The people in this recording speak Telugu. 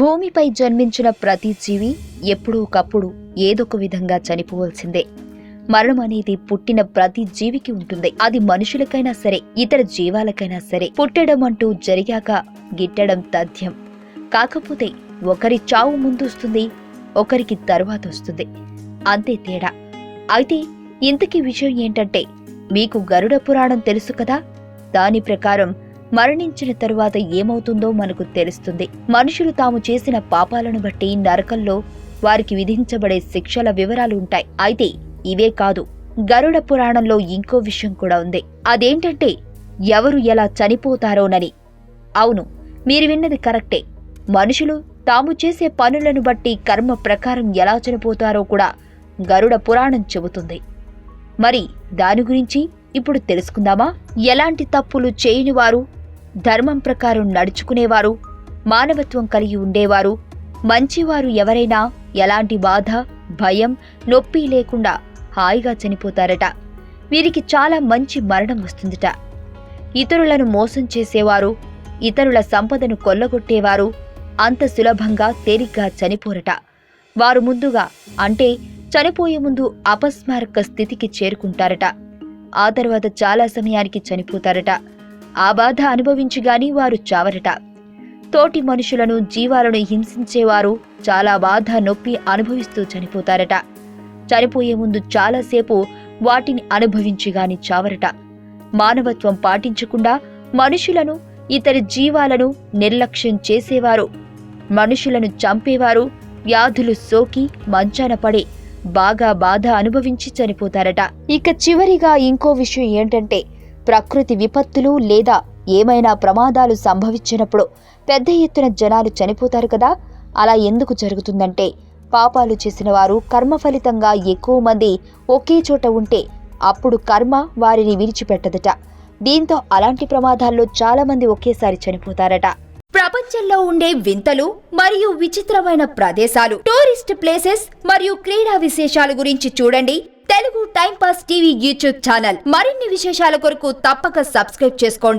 భూమిపై జన్మించిన ప్రతి జీవి ఎప్పుడో ఒకప్పుడు ఏదొక విధంగా చనిపోవలసిందే. మరణం అనేది పుట్టిన ప్రతి జీవికి ఉంటుంది. అది మనుషులకైనా సరే ఇతర జీవాలకైనా సరే పుట్టడం అంటూ జరిగాక గిట్టడం తథ్యం. కాకపోతే ఒకరి చావు ముందు వస్తుంది ఒకరికి తరువాత వస్తుంది. అంతే తేడా. అయితే ఇంతకీ విషయం ఏంటంటే మీకు గరుడ పురాణం తెలుసు కదా? దాని ప్రకారం మరణించిన తరువాత ఏమవుతుందో మనకు తెలుస్తుంది. మనుషులు తాము చేసిన పాపాలను బట్టి నరకంలో వారికి విధించబడే శిక్షల వివరాలు ఉంటాయి. అయితే ఇవే కాదు గరుడ పురాణంలో ఇంకో విషయం కూడా ఉంది. అదేంటంటే ఎవరు ఎలా చనిపోతారోనని. అవును మీరు విన్నది కరెక్టే. మనుషులు తాము చేసే పనులను బట్టి కర్మ ప్రకారం ఎలా చనిపోతారో కూడా గరుడ పురాణం చెబుతుంది. మరి దాని గురించి ఇప్పుడు తెలుసుకుందామా? ఎలాంటి తప్పులు చేయని వారు ధర్మం ప్రకారం నడుచుకునేవారు మానవత్వం కలిగి ఉండేవారు మంచివారు ఎవరైనా ఎలాంటి బాధ భయం నొప్పి లేకుండా హాయిగా చనిపోతారట. వీరికి చాలా మంచి మరణం వస్తుందట. ఇతరులను మోసం చేసేవారు ఇతరుల సంపదను కొల్లగొట్టేవారు అంత సులభంగా తేలిగ్గా చనిపోరట. వారు ముందుగా అంటే చనిపోయే ముందు అపస్మారక స్థితికి చేరుకుంటారట. ఆ తర్వాత చాలా సమయానికి చనిపోతారట. ఆ బాధ అనుభవించిగాని వారు చావరట. తోటి మనుషులను జీవాలను హింసించేవారు చాలా బాధ నొప్పి అనుభవిస్తూ చనిపోతారట. చనిపోయే ముందు చాలాసేపు వాటిని అనుభవించిగాని చావరట. మానవత్వం పాటించకుండా మనుషులను ఇతర జీవాలను నిర్లక్ష్యం చేసేవారు. మనుషులను చంపేవారు వ్యాధులు సోకి మంచాన పడి బాగా బాధ అనుభవించి చనిపోతారట. ఇక చివరిగా ఇంకో విషయం ఏంటంటే ప్రకృతి విపత్తులు లేదా ఏమైనా ప్రమాదాలు సంభవించినప్పుడు పెద్ద ఎత్తున జనాలు చనిపోతారు కదా. అలా ఎందుకు జరుగుతుందంటే పాపాలు చేసిన వారు కర్మ ఫలితంగా ఎక్కువ మంది ఒకే చోట ఉంటే అప్పుడు కర్మ వారిని విడిచిపెట్టదట. దీంతో అలాంటి ప్రమాదాల్లో చాలా మంది ఒకేసారి చనిపోతారట. ప్రపంచంలో ఉండే వింతలు మరియు విచిత్రమైన ప్రదేశాలు టూరిస్ట్ ప్లేసెస్ మరియు క్రీడా విశేషాల గురించి చూడండి. Telugu time pass TV YouTube channel. మరిన్ని విశేషాల కొరకు తప్పక సబ్స్క్రైబ్ చేసుకోండి.